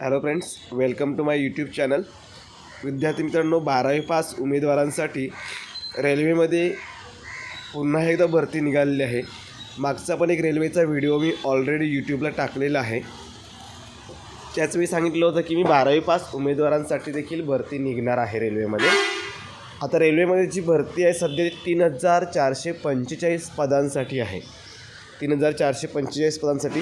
Hello friends welcome to my YouTube channel विद्यार्थी मित्रांनो बारावी पास उमेदवारांसाठी रेल्वेमध्ये पुन्हा एकदा भरती निघालेली आहे. मागचा पण एक रेल्वेचा व्हिडिओ मी ऑलरेडी यूट्यूबला टाकलेला आहे. त्याचवेळी सांगितलं होतं की मी बारावी पास उमेदवारांसाठी देखील भरती निघणार आहे रेल्वेमध्ये आता रेल्वेमध्ये जी भरती आहे सध्या तीन हजार चारशे पंचेचाळीस पदांसाठी आहे. तीन हजार चारशे पंचेचाळीस पदांसाठी.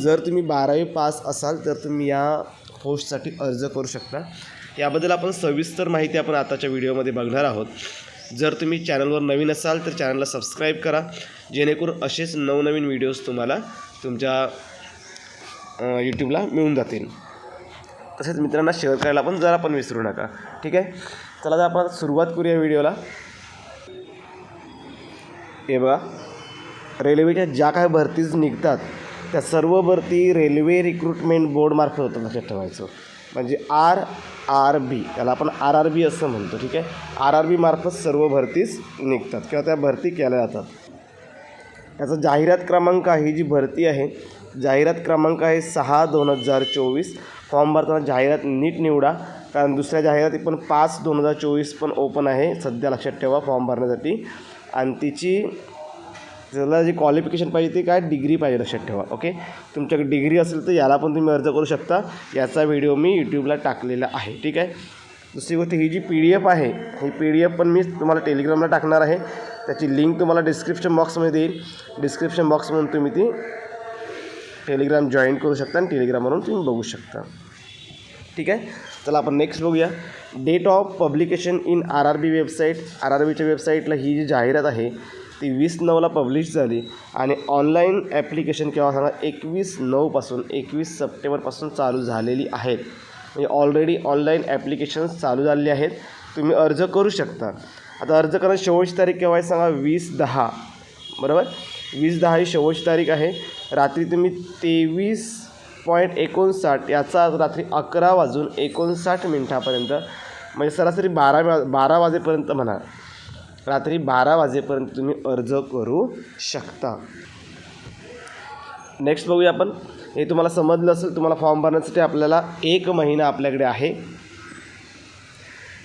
जर तुम्ही बारावी पास असाल तर तुम्ही या पोस्टसाठी अर्ज करू शकता. याबद्दल आपण सविस्तर माहिती आपण आताच्या व्हिडिओमध्ये बघणार आहोत. जर तुम्ही चॅनलवर नवीन असाल तर चॅनलला सबस्क्राईब करा. जेणेकरून असेच नवनवीन व्हिडिओज तुम्हाला तुमच्या यूट्यूबला मिळून जातील. तसेच मित्रांना शेअर करायला पण जरा पण विसरू नका. ठीक आहे? चला तर आपण सुरुवात करूया व्हिडिओला. हे बघा. रेल्वेच्या ज्या काही भरतीज निघतात त्या सर्व भरती रेल्वे रिक्रुटमेंट बोर्डमार्फत होतं लक्षात ठेवायचं म्हणजे आर आर बी त्याला आपण आर आर बी असं म्हणतो ठीक आहे? आर आर बीमार्फत सर्व भरतीच निघतात किंवा त्या भरती केल्या जातात. त्याचा जाहिरात क्रमांक आहे ही जी भरती आहे जाहिरात क्रमांक आहे सहा दोन हजार चोवीस. फॉर्म भरताना जाहिरात नीट निवडा कारण दुसऱ्या जाहिराती पण पाच दोन हजार चोवीस पण ओपन आहे सध्या लक्षात ठेवा फॉर्म भरण्यासाठी. आणि तिची त्याला जी क्वालिफिकेशन पाहिजे ते काय? डिग्री पाहिजे लक्षात ठेवा ओके तुमच्याकडे डिग्री असेल तर याला पण तुम्ही अर्ज करू शकता. याचा व्हिडिओ मी यूट्यूबला टाकलेला आहे ठीक आहे? दुसरी गोष्ट ही जी पी डी एफ आहे ही पी डी एफ पण मी तुम्हाला टेलिग्रामला टाकणार आहे. त्याची लिंक तुम्हाला डिस्क्रिप्शन बॉक्समध्ये येईल डिस्क्रिप्शन बॉक्समधून तुम्ही ती टेलिग्राम जॉईन करू शकता आणि टेलिग्रामवरून तुम्ही बघू शकता. ठीक आहे? चला आपण नेक्स्ट बघूया. Date of publication in R R B website R R बीच्या वेबसाईटला ही जी जाहिरात आहे ती वीस नऊला पब्लिश झाली आणि ऑनलाईन ॲप्लिकेशन किंवा सांगा एकवीस नऊपासून एकवीस सप्टेंबरपासून चालू झालेली आहेत. म्हणजे ऑलरेडी ऑनलाईन ॲप्लिकेशन्स चालू झालेली आहेत. तुम्ही अर्ज करू शकता. आता अर्ज करणं शेवटची तारीख केव्हा आहे सांगा वीस दहा. बरोबर? वीस दहा ही शेवटची तारीख आहे. रात्री तुम्ही तेवीस पॉईंट एकोणसाठ याचा रात्री अकरा वाजून एकोणसाठ मिनटापर्यंत म्हणजे सरासरी बारा बारा वाजेपर्यंत म्हणा. रात्री बारा वाजेपर्यंत तुम्ही अर्ज करू शकता. नेक्स्ट बघूया आपण. हे तुम्हाला समजलं असेल तुम्हाला फॉर्म भरण्यासाठी आपल्याला एक महिना आपल्याकडे आहे.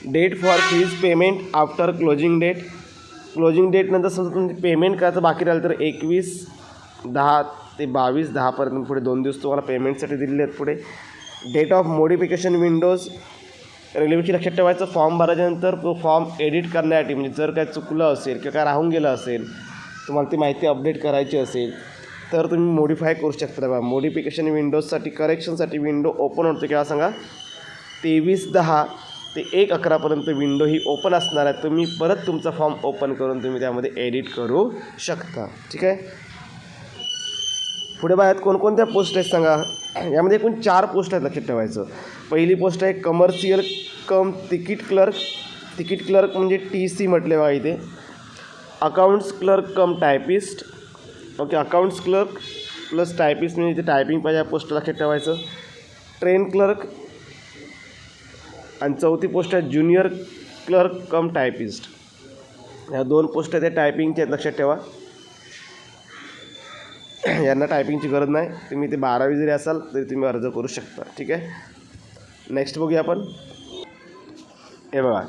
Date for fees payment after closing date closing डेटनंतर समजा तुम्ही पेमेंट करायचं बाकी राहिलं तर एकवीस दहा ते बावीस दहापर्यंत पुढे दोन दिवस तुम्हाला पेमेंटसाठी दिलेले आहेत पुढे. डेट ऑफ मोडिफिकेशन विंडोज रेल्वेची लक्षात ठेवायचं फॉर्म भरल्यानंतर तो फॉर्म एडिट करण्यासाठी म्हणजे जर काय चुकलं असेल किंवा काय राहून गेलं असेल तुम्हाला ती माहिती अपडेट करायची असेल तर तुम्ही मोडिफाय करू शकता. बघा मोडिफिकेशन विंडोजसाठी करेक्शनसाठी विंडो ओपन होते किंवा सांगा तेवीस दहा ते एक अकरापर्यंत विंडो ही ओपन असणार आहे. तुम्ही परत तुमचा फॉर्म ओपन करून तुम्ही त्यामध्ये एडिट करू शकता. ठीक आहे? पुढे बाहेर कोणकोणत्या पोस्ट आहेत सांगा. यामध्ये एकूण चार पोस्ट आहेत लक्षात ठेवायचं. पहिली पोस्ट आहे commercial cum ticket clerk ticket clerk म्हणजे टी सी म्हटले बघा इथे. Accounts clerk cum typist okay accounts clerk plus typist म्हणजे इथे टायपिंग पाहिजे पोस्ट लक्षात ठेवायचं. ट्रेन क्लर्क आणि चौथी पोस्ट आहे ज्युनियर क्लर्क कम टायपिस्ट ह्या दोन पोस्ट आहेत त्या टायपिंगच्या आहेत लक्षात ठेवा. यांना टायपिंगची गरज नाही. तुम्ही ते बारावी जरी असाल तरी तुम्ही अर्ज करू शकता. ठीक आहे? नेक्स्ट बघूया आपण. हे बघा.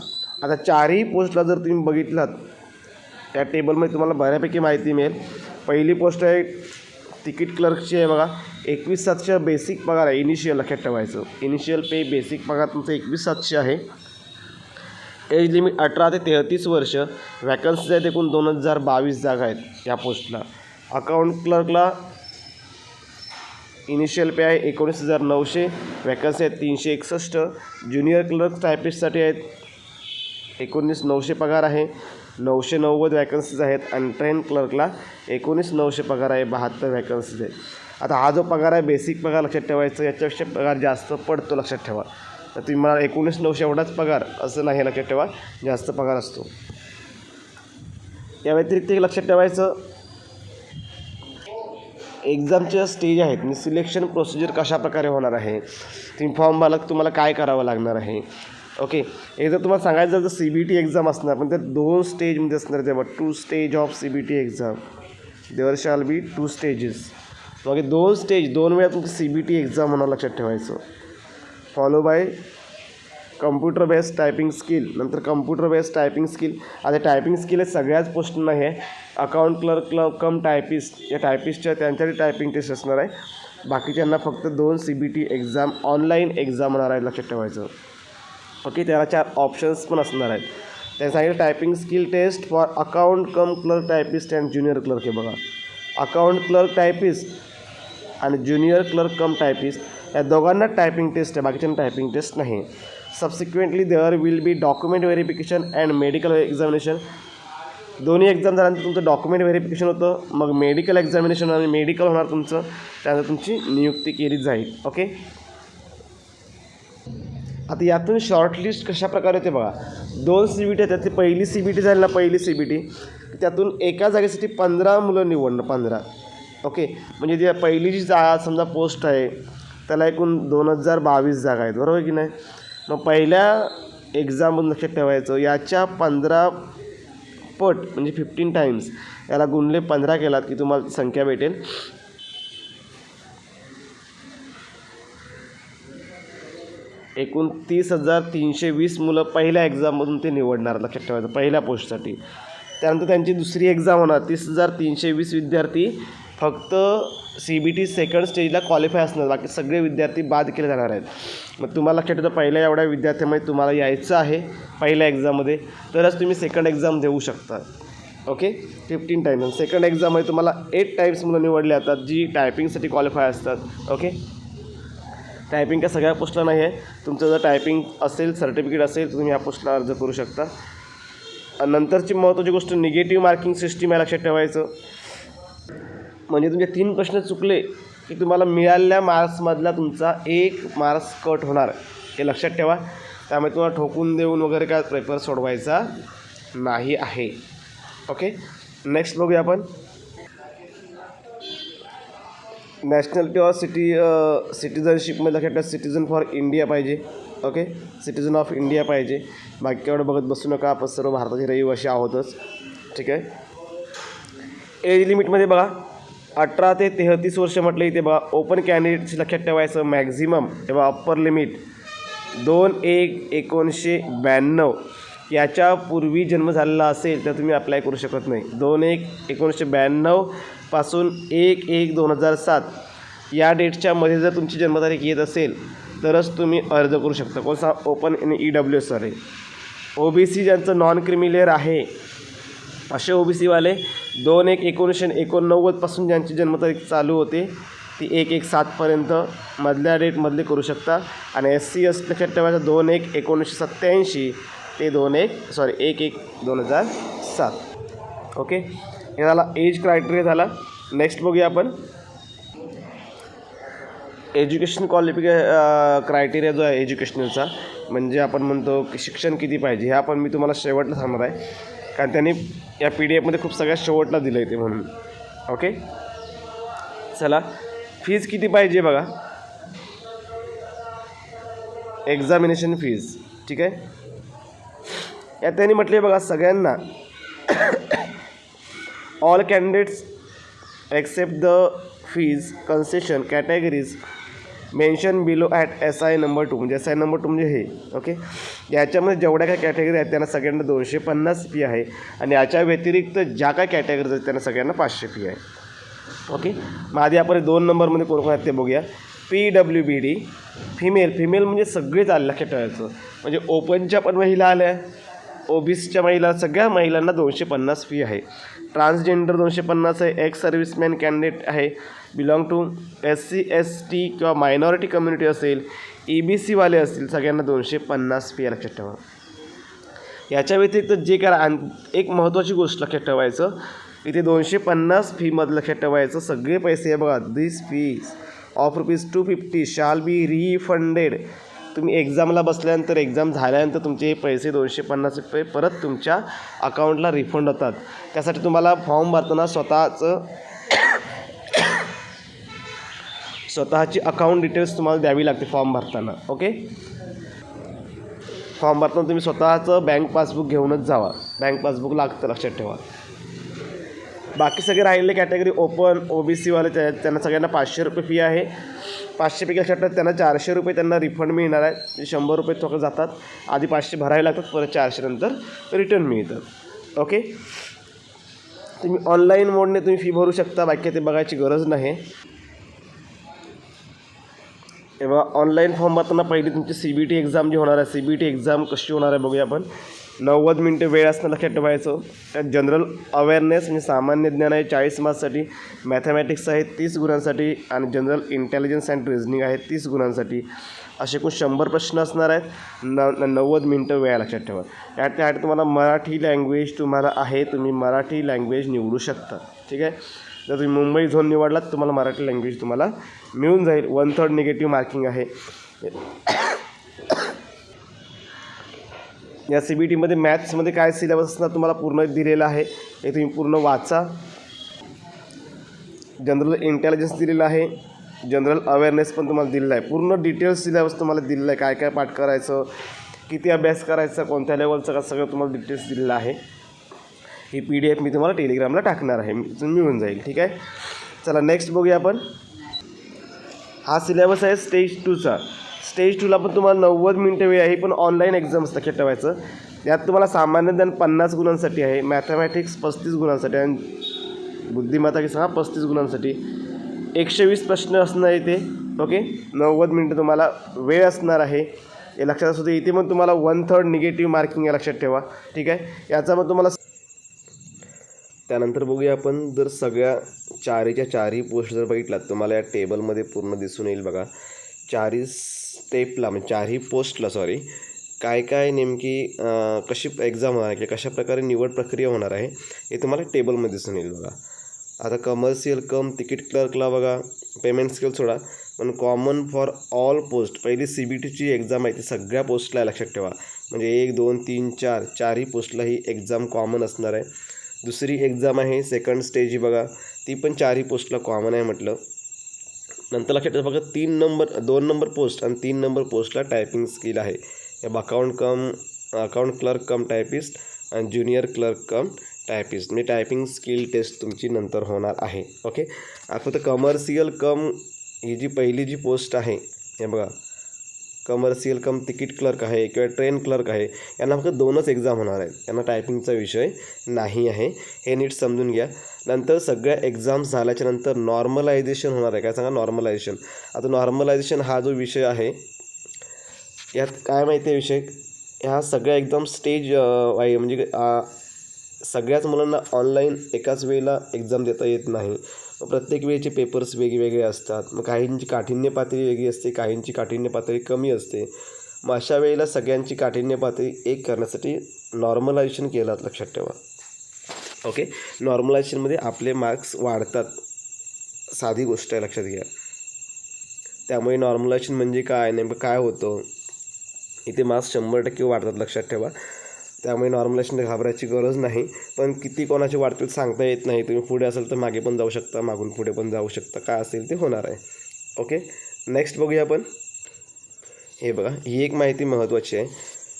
आता चारही पोस्टला जर तुम्ही बघितलात त्या टेबलमध्ये तुम्हाला बऱ्यापैकी माहिती मिळेल. पहिली पोस्ट आहे तिकीट क्लर्कची आहे बघा. एकवीस सातशे बेसिक पगार आहे इनिशियल लक्षात ठेवायचं. इनिशियल पे बेसिक पगार तुमचं एकवीस सातशे आहे. एज लिमिट अठरा ते तेहतीस वर्ष. वॅकन्सीज आहेत एकूण दोन हजार बावीस जागा आहेत या पोस्टला अकाउंट क्लर्कला इनिशियल पे आहे एकोणीस हजार नऊशे वॅकन्सी आहेत तीनशे एकसष्ट ज्युनियर क्लर्क टायपिस्टसाठी आहेत एकोणीस नऊशे पगार आहे नऊशे नव्वद वॅकन्सीज आहेत आणि ट्रेन क्लर्कला एकोणीस नऊशे पगार आहे बहात्तर वॅकन्सीज आहेत. आता हा जो पगार आहे बेसिक पगार लक्षात ठेवायचं याच्यापेक्षा पगार जास्त पडतो लक्षात ठेवा. तर तुम्ही मला एकोणीस नऊशे एवढाच पगार असं नाही लक्षात ठेवा जास्त पगार असतो. या व्यतिरिक्त एक लक्षात ठेवायचं एक्झामच्या स्टेज आहेत. म्हणजे सिलेक्शन प्रोसिजर कशा प्रकारे होणार आहे? तुम्ही फॉर्म भरला तुम्हाला काय करावं लागणार आहे? ओके. एक जर तुम्हाला सांगायचं झालं तर सी बी टी एक्झाम असणार पण त्या दोन स्टेजमध्ये असणार तेव्हा. Two stage of C B T exam there shall be two stages मग दोन स्टेज दोन वेळा तुमची सी बी टी एक्झाम होणार लक्षात ठेवायचं. Follow by computer based typing skill नंतर कम्प्युटर बेस्ड टायपिंग स्किल आता टायपिंग स्किल हे सगळ्याच पोस्टना आहे account clerk club cum typist या टायपिस्टच्या त्यांच्यासाठी टायपिंग टेस्ट असणार आहे. बाकीच्यांना फक्त दोन C B T exam online exam होणार आहे लक्षात ठेवायचं. ओके त्याला चार ऑप्शन्स पण असणार आहेत. त्यांनी सांगितलं typing skill test for account cum clerk typist and junior clerk हे बघा. अकाउंट क्लर्क टायपिस्ट आणि ज्युनियर क्लर्क कम टायपिस्ट या दोघांना टायपिंग टेस्ट आहे बाकीच्यांना टायपिंग टेस्ट नाही. Subsequently there will be document verification and medical examination दोन्ही exam झाल्यानंतर तुमचं डॉक्युमेंट व्हेरिफिकेशन होतं. मग मेडिकल एक्झामिनेशन आणि मेडिकल होणार तुमचं. त्यानंतर तुमची नियुक्ती केली जाईल. ओके आता यातून शॉर्टलिस्ट कशा प्रकारे होते बघा. दोन सी बी टी त्यातली पहिली सी बी टी झाली ना पहिली सी बी टी त्यातून एका जागेसाठी पंधरा मुलं निवडणं पंधरा. ओके म्हणजे ती पहिली जी जा समजा पोस्ट आहे त्याला एकूण दोन हजार बावीस जागा आहेत. बरोबर की नाही? मग पहिल्या एक्झाममधून लक्षात ठेवायचं याच्या पंधरा पट म्हणजे फिफ्टीन टाईम्स याला गुणले पंधरा केलात की तुम्हाला संख्या भेटेल. एकूण तीस हजार तीनशे वीस मुलं पहिल्या एक्झाममधून ते निवडणार लक्षात ठेवायचं पहिल्या पोस्टसाठी त्यानंतर त्यांची दुसरी एक्झाम होणार तीस हजार तीनशे वीस विद्यार्थी फक्त सी बी टी सेकंड स्टेजला क्वालिफाय असणार. बाकी सगळे विद्यार्थी बाद केले जाणार आहेत. मग तुम्हाला लक्षात ठेवतं पहिल्या एवढ्या विद्यार्थ्यामध्ये तुम्हाला यायचं आहे पहिल्या एक्झाममध्ये तरच तुम्ही सेकंड एक्झाम देऊ शकता. ओके फिफ्टीन टाईम्स सेकंड एक्झाममध्ये तुम्हाला एट टाईम्स म्हणून निवडली जातात जी टायपिंगसाठी क्वालिफाय असतात. ओके टायपिंग काय सगळ्या पोस्टला नाही आहे तुमचं जर टायपिंग असेल सर्टिफिकेट असेल तर तुम्ही या पोस्टला अर्ज करू शकता. नंतरची महत्त्वाची गोष्ट निगेटिव्ह मार्किंग सिस्टीम या लक्षात ठेवायचं. म्हणजे तुमचे तीन प्रश्न चुकले की तुम्हाला मिळालेल्या मार्क्समधला तुमचा एक मार्क्स कट होणार हे लक्षात ठेवा. त्यामुळे तुम्हाला ठोकून देऊन वगैरे काय पेपर सोडवायचा नाही आहे. ओके? नेक्स्ट बघूया आपण. नॅशनॅलिटी ऑर सिटी सिटिझनशिपमध्ये लक्षात ठेवा सिटिझन फॉर इंडिया पाहिजे. ओके? सिटिझन ऑफ इंडिया पाहिजे. बाकी एवढं बघत बसू नका. आपण सर्व भारताचे रहिवासी आहोतच. ठीक आहे? एज लिमिटमध्ये बघा. अठरा ते तेहतीस वर्ष म्हटलं इथे बघा ओपन कॅन्डिडेटची लक्षात ठेवायचं मॅक्झिमम तेव्हा अप्पर लिमिट दोन एक एकोणीसशे ब्याण्णव. याच्यापूर्वी जन्म झालेला असेल तर तुम्ही अप्लाय करू शकत नाही. दोन एक एकोणीसशे ब्याण्णवपासून एक एक दोन हजार सात. या डेटच्या मध्ये जर तुमची जन्मतारीख येत असेल तरच तुम्ही अर्ज करू शकता. कोणता open in E W S आहे ओ बी सी ज्यांचं नॉन क्रिमिलेअर आहे असे ओ बी सीवाले दोन एक एकोणीसशे एकोणनव्वदपासून ज्यांची जन्मतारीख चालू होते ती एक एक सातपर्यंत मधल्या डेटमधले करू शकता. आणि एस सी एस लक्षात ठेवायचं दोन एक एकोणीसशे सत्त्याऐंशी ते दोन एक सॉरी एक एक दोन हजार सात. ओके हे झाला एज क्रायटेरिया झाला. नेक्स्ट बघूया आपण. एज्युकेशन क्वालिफिके क्रायटेरिया जो आहे एज्युकेशनलचा म्हणजे आपण म्हणतो की शिक्षण किती पाहिजे हे आपण मी तुम्हाला शेवटला सांगणार आहे. कारण त्यांनी या पी डी एफमध्ये खूप सगळ्यात शेवटला दिलं आहे ते म्हणून. ओके चला. फीज किती पाहिजे बघा? एक्झामिनेशन फीज ठीक आहे? यात त्यांनी म्हटले बघा सगळ्यांना all candidates except the fees concession categories mention below at S I number two म्हणजे एस आय नंबर टू म्हणजे हे ओके याच्यामध्ये जेवढ्या काय कॅटेगरी आहेत त्यांना सगळ्यांना दोनशे पन्नास फी आहे. आणि याच्या व्यतिरिक्त ज्या काय कॅटेगरीज आहेत त्यांना सगळ्यांना पाचशे फी आहे. ओके मग आधी आपण दोन नंबरमध्ये कोण कोण आहेत ते बघूया. P W B D female female म्हणजे सगळेच आलं लक्षात म्हणजे ओपनच्या पण महिला आल्या ओ महिला सगळ्या महिलांना दोनशे पन्नास फी आहे. ट्रान्सजेंडर दोनशे पन्नास आहे एक्स सर्व्हिसमॅन कॅन्डिडेट आहे. Belong to S C S T किंवा मायनॉरिटी कम्युनिटी असेल ई बी सीवाले असतील सगळ्यांना दोनशे पन्नास फी लक्षात ठेवा. याच्या व्यतिरिक्त जे काय आण एक महत्त्वाची गोष्ट लक्षात ठेवायचं इथे दोनशे पन्नास फीमध्ये लक्षात ठेवायचं सगळे पैसे हे बघा this fees of rupees two fifty shall be refunded तुम्ही एक्झामला बसल्यानंतर एक्झाम झाल्यानंतर तुमचे हे पैसे दोनशे पन्नास रुपये परत तुमच्या अकाउंटला रिफंड होतात. त्यासाठी तुम्हाला फॉर्म भरताना स्वतःचं स्वतःची अकाउंट डिटेल्स तुम्हाला द्यावी लागते फॉर्म भरताना ओके फॉर्म भरताना तुम्ही स्वतःचं बँक पासबुक घेऊनच जावा. बँक पासबुक लागतं लक्षात ठेवा. बाकी सगळे राहिलेले कॅटेगरी ओपन ओ बी सीवाले त्या त्यांना सगळ्यांना पाचशे रुपये फी आहे. पाचशेपेक्षा लक्षात त्यांना चारशे रुपये त्यांना रिफंड मिळणार आहे. म्हणजे शंभर रुपये थोडं जातात. आधी पाचशे भरावे लागतात परत चारशे नंतर रिटर्न मिळतात. ओके तुम्ही ऑनलाईन मोडने तुम्ही फी भरू शकता. बाकी ते बघायची गरज नाही. तेव्हा ऑनलाईन फॉर्म भरताना पहिली तुमची सी बी टी एक्झाम जी होणार आहे. सी बी टी एक्झाम कशी होणार आहे बघूया आपण. नव्वद मिनटं वेळ असणं लक्षात ठेवायचं. त्यात जनरल अवेअरनेस म्हणजे सामान्य ज्ञान आहे. चाळीस मार्क्ससाठी मॅथमॅटिक्स आहे तीस गुणांसाठी आणि जनरल इंटेलिजन्स अँड रिझनिंग आहे तीस गुणांसाठी. असे एकूण शंभर प्रश्न असणार आहेत. न नव्वद मिनटं वेळ लक्षात ठेवा. यात त्यासाठी तुम्हाला मराठी लँग्वेज तुम्हाला आहे तुम्ही मराठी लँग्वेज निवडू शकता. ठीक आहे? जर तुम्ही मुंबई झोन निवडलात तुम्हाला मराठी लँग्वेज तुम्हाला मिळून जाईल. वन थर्ड निगेटिव्ह मार्किंग आहे. या सी बी टीमध्ये मॅथ्समध्ये काय सिलेबस असणार तुम्हाला पूर्ण दिलेलं आहे हे तुम्ही पूर्ण वाचा. जनरल इंटेलिजन्स दिलेलं आहे जनरल अवेअरनेस पण तुम्हाला दिलेला आहे. पूर्ण डिटेल्स सिलेबस तुम्हाला दिलेलं आहे काय काय पाठ करायचं किती अभ्यास करायचा कोणत्या लेवलचं का सगळं तुम्हाला डिटेल्स दिलेलं आहे. ही पी डी एफ मी तुम्हाला टेलिग्रामला टाकणार आहे मिळून जाईल ठीक आहे? चला नेक्स्ट बघूया आपण. हा सिलेबस आहे स्टेज टूचा स्टेज टूला पण तुम्हाला नव्वद मिनटं वेळ आहे पण ऑनलाईन एक्झाम्स असतं ठेवायचं. यात तुम्हाला सामान्य ज्ञान पन्नास गुणांसाठी आहे मॅथमॅटिक्स पस्तीस गुणांसाठी आणि बुद्धिमत्ता की सहा पस्तीस गुणांसाठी. एकशे वीस प्रश्न असणार इथे ओके नव्वद मिनटं तुम्हाला वेळ असणार आहे. हे लक्षात असू दे इथे मग तुम्हाला वन थर्ड निगेटिव्ह मार्किंग या लक्षात ठेवा. ठीक आहे? याचा मग तुम्हाला त्यानंतर बघूया आपण जर सगळ्या चारीच्या चारही पोस्ट जर बघितलात तुम्हाला या टेबलमध्ये पूर्ण दिसून येईल बघा. चारीस स्टेपला म्हणजे चारही पोस्टला सॉरी काय काय नेमकी कशी एक्झाम होणार आहे किंवा कशाप्रकारे निवड प्रक्रिया होणार आहे हे तुम्हाला टेबलमध्ये दिसून येईल बघा. आता कमर्शियल कम तिकीट क्लर्कला बघा पेमेंट स्केल सोडा पण कॉमन फॉर ऑल पोस्ट पहिली सी बी टीची एक्झाम आहे ती सगळ्या पोस्टला लक्षात ठेवा. म्हणजे एक दोन तीन चार चारही पोस्टला ही एक्झाम कॉमन असणार आहे. दुसरी एक्झाम आहे सेकंड स्टेज ही बघा ती पण चारही पोस्टला कॉमन आहे म्हटलं. नंतर लक्षात ठेवा बघा तीन नंबर दोन नंबर पोस्ट आणि तीन नंबर पोस्टला टायपिंग स्किल आहे. हे account cum account clerk cum typist आणि ज्युनियर क्लर्क कम टायपिस्ट म्हणजे टायपिंग स्किल टेस्ट तुमची नंतर होणार आहे. ओके आता फक्त कमर्शियल कम ही जी पहिली जी पोस्ट आहे हे बघा. कमर्शियल कम तिकीट क्लर्क आहे किंवा ट्रेन क्लर्क आहे यांना फक्त दोनच एक्झाम होणार आहेत. यांना टायपिंगचा विषय नाही आहे. हे नीट समजून घ्या. नंतर सगळ्या एक्झाम्स झाल्याच्यानंतर नॉर्मलायझेशन होणार आहे. काय सांगा? नॉर्मलायझेशन आता नॉर्मलायझेशन हा जो विषय आहे यात काय माहिती आहे विषय? ह्या सगळ्या एकदम स्टेज वाई म्हणजे सगळ्याच मुलांना ऑनलाईन एकाच वेळेला एक्झाम देता येत नाही. मग प्रत्येक वेळेचे पेपर्स वेगवेगळे असतात. मग काहींची काठिण्य पातळी वेगळी असते काहींची काठिण्य पातळी कमी असते. मग अशा वेळेला सगळ्यांची काठिण्य पातळी एक करण्यासाठी नॉर्मलायझेशन केलं लक्षात ठेवा. ओके नॉर्मलायझेशनमध्ये आपले मार्क्स वाढतात. साधी गोष्ट आहे लक्षात घ्या. त्यामुळे नॉर्मलायझेशन म्हणजे काय? नेमकं काय होतं? इथे मार्क्स शंभर टक्के वाढतात लक्षात ठेवा. त्यामुळे नॉर्मलायझेशन घाबरायची गरज नाही. पण किती कोणाचे वाढतील सांगता येत नाही. तुम्ही पुढे असेल तर मागे पण जाऊ शकता मागून पुढे पण जाऊ शकता. काय असेल ते होणार आहे. ओके नेक्स्ट बघूया आपण. हे बघा ही एक माहिती महत्त्वाची आहे.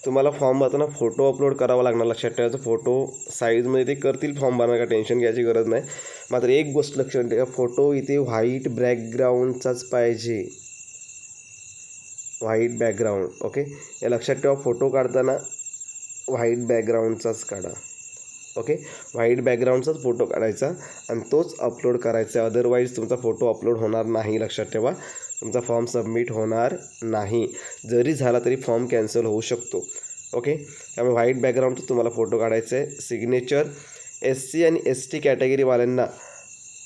तुम्हाला फॉर्म भरताना फोटो अपलोड करावा लागणार. लक्षात ठेवायचं फोटो साईजमध्ये ते करतील फॉर्म भरणार का? टेन्शन घ्यायची गरज नाही. मात्र एक गोष्ट लक्षात ठेवा फोटो इथे व्हाईट बॅकग्राऊंडचाच पाहिजे. व्हाईट बॅकग्राऊंड ओके या लक्षात ठेवा फोटो काढताना व्हाईट बॅकग्राऊंडचाच काढा. ओके? व्हाईट बॅकग्राऊंडचाच फोटो काढायचा आणि तोच अपलोड करायचा. अदरवाईज तुमचा फोटो अपलोड होणार नाही लक्षात ठेवा. तुमचा फॉर्म सबमिट होणार नाही. जरी झाला तरी फॉर्म कॅन्सल होऊ शकतो. ओके? त्यामुळे व्हाईट बॅकग्राऊंडचा तुम्हाला फोटो काढायचा आहे. सिग्नेचर एस सी आणि एस टी कॅटेगरीवाल्यांना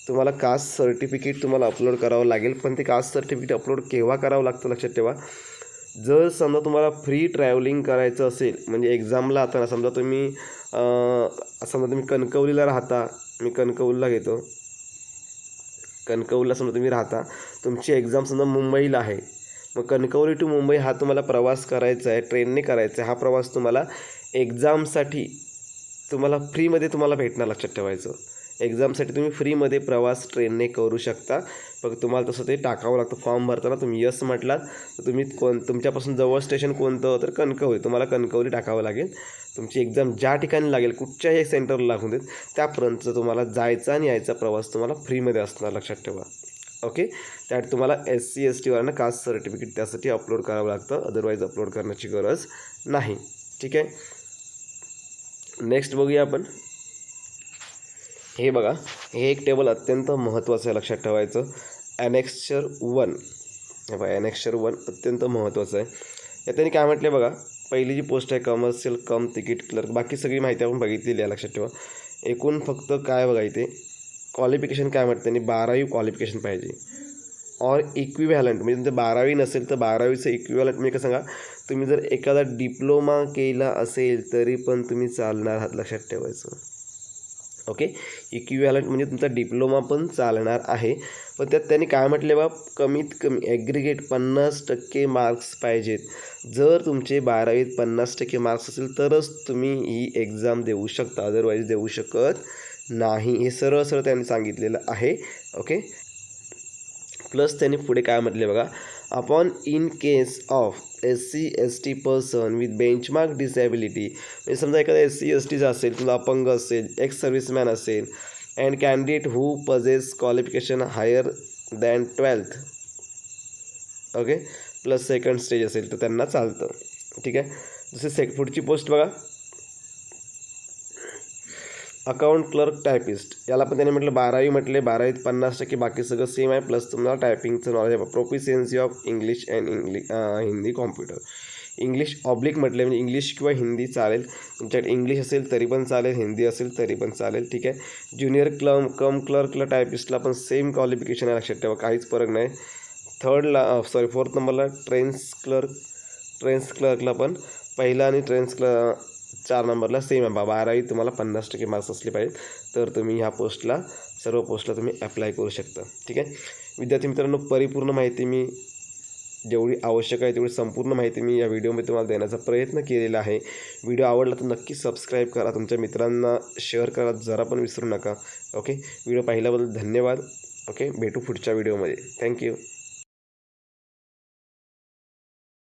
तुम्हाला कास्ट सर्टिफिकेट तुम्हाला अपलोड करावं लागेल. पण ते कास्ट सर्टिफिकेट अपलोड केव्हा करावं लागतं लक्षात ठेवा. जर समजा तुम्हाला फ्री ट्रॅव्हलिंग करायचं असेल म्हणजे एक्झामला आता समजा तुम्ही समजा तुम्ही कणकवलीला राहता मी कणकवलीला घेतो कणकवलीला समजा तुम्ही राहता तुमची एक्झाम समजा मुंबईला आहे. मग कणकवली टू मुंबई हा तुम्हाला प्रवास करायचा आहे ट्रेनने करायचा आहे. हा प्रवास तुम्हाला एक्झामसाठी तुम्हाला फ्रीमध्ये तुम्हाला भेटणार लक्षात ठेवायचं. एक्झामसाठी तुम्ही फ्रीमध्ये प्रवास ट्रेनने करू शकता. फक्त तुम्हाला तसं ते टाकावं लागतं. फॉर्म भरताना तुम्ही यस म्हटलात तर तुम्ही कोण तुमच्यापासून जवळ स्टेशन कोणतं तर कणकवली. तुम्हाला कणकवली टाकावं लागेल. तुमची एक्झाम ज्या ठिकाणी लागेल कुठच्याही सेंटरला लागून देत त्यापर्यंत तुम्हाला जायचा आणि यायचा प्रवास तुम्हाला फ्रीमध्ये असणार. लक्षात ठेवा. ओके त्यासाठी तुम्हाला एस सी एस टीवाल्यांना कास्ट सर्टिफिकेट त्यासाठी अपलोड करावं लागतं. अदरवाईज अपलोड करण्याची गरज नाही. ठीक आहे? नेक्स्ट बघूया आपण. हे बघा हे एक टेबल अत्यंत महत्त्वाचं आहे लक्षात ठेवायचं. ॲनेक्स्चर वन हे बघा ॲनेक्स्चर वन अत्यंत महत्त्वाचं आहे. या त्यांनी काय म्हटले बघा पहिली जी पोस्ट आहे कमर्शियल कम तिकीट क्लर्क बाकी सगळी माहिती आपण बघितलेली आहे लक्षात ठेवा. एकूण फक्त काय बघा इथे क्वालिफिकेशन काय म्हणतं त्यांनी? बारावी क्वालिफिकेशन पाहिजे. ऑर इक्विव्हॅलंट म्हणजे तुमचं बारावी नसेल तर बारावीचं इक्विव्हॅलंट म्हणजे कसं सांगा तुम्ही जर एखादा डिप्लोमा केला असेल तरी पण तुम्ही चालणार आहात लक्षात ठेवायचं. ओके? इक्विव्हॅलंट म्हणजे तुमचा डिप्लोमा पण चालणार आहे. पण त्यात त्यांनी काय म्हटले बा? कमीत कमी ॲग्रिगेट पन्नास टक्के मार्क्स पाहिजेत. जर तुमचे बारावीत पन्नास टक्के मार्क्स असेल तरच तुम्ही ही एक्झाम देऊ शकता. अदरवाईज देऊ शकत नाही. हे सरळ सरळ त्यांनी सांगितलेलं आहे. ओके? प्लस त्यांनी पुढे काय म्हटले बघा? Upon in case of S C S T person with benchmark disability म्हणजे समजा एखादा एस सी एस टीचा असेल किंवा अपंग असेल एक्स सर्व्हिसमॅन असेल and candidate who possesses qualification higher than twelfth okay plus second stage असेल तर त्यांना चालतं. ठीक आहे? जसे सेक पुढची पोस्ट बघा. Account clerk typist. याला पण त्याने म्हटलं बारावी म्हटले बारावीत पन्नास टक्के बाकी सगळं सेम आहे प्लस तुम्हाला टायपिंगचं नॉलेज आहे. Proficiency of English and English Hindi computer English oblique म्हटले म्हणजे इंग्लिश किंवा हिंदी चालेल. तुमच्याकडे इंग्लिश असेल तरी पण चालेल. हिंदी असेल तरी पण चालेल. ठीक आहे? ज्युनियर क्लम कम क्लर्कला टायपिस्टला पण सेम क्वालिफिकेशन आहे लक्षात ठेवा. काहीच फरक नाही. थर्डला सॉरी फोर्थ नंबरला ट्रेन्स क्लर्क ट्रेन्स क्लर्कला पण पहिला आणि ट्रेन्स क्ल चार नंबरला सेम आहे बा बारावी तुम्हाला पन्नास टक्के मार्क्स असले पाहिजेत. तर तुम्ही ह्या पोस्टला सर्व पोस्टला तुम्ही अप्लाय करू शकता. ठीक आहे? विद्यार्थी मित्रांनो परिपूर्ण माहिती मी जेवढी आवश्यक आहे तेवढी संपूर्ण माहिती मी या व्हिडिओमध्ये तुम्हाला देण्याचा प्रयत्न केलेला आहे. व्हिडिओ आवडला तर नक्की सबस्क्राईब करा. तुमच्या मित्रांना शेअर करा. जरा पण विसरू नका. ओके व्हिडिओ पाहिल्याबद्दल धन्यवाद. ओके भेटू पुढच्या व्हिडिओमध्ये थँक्यू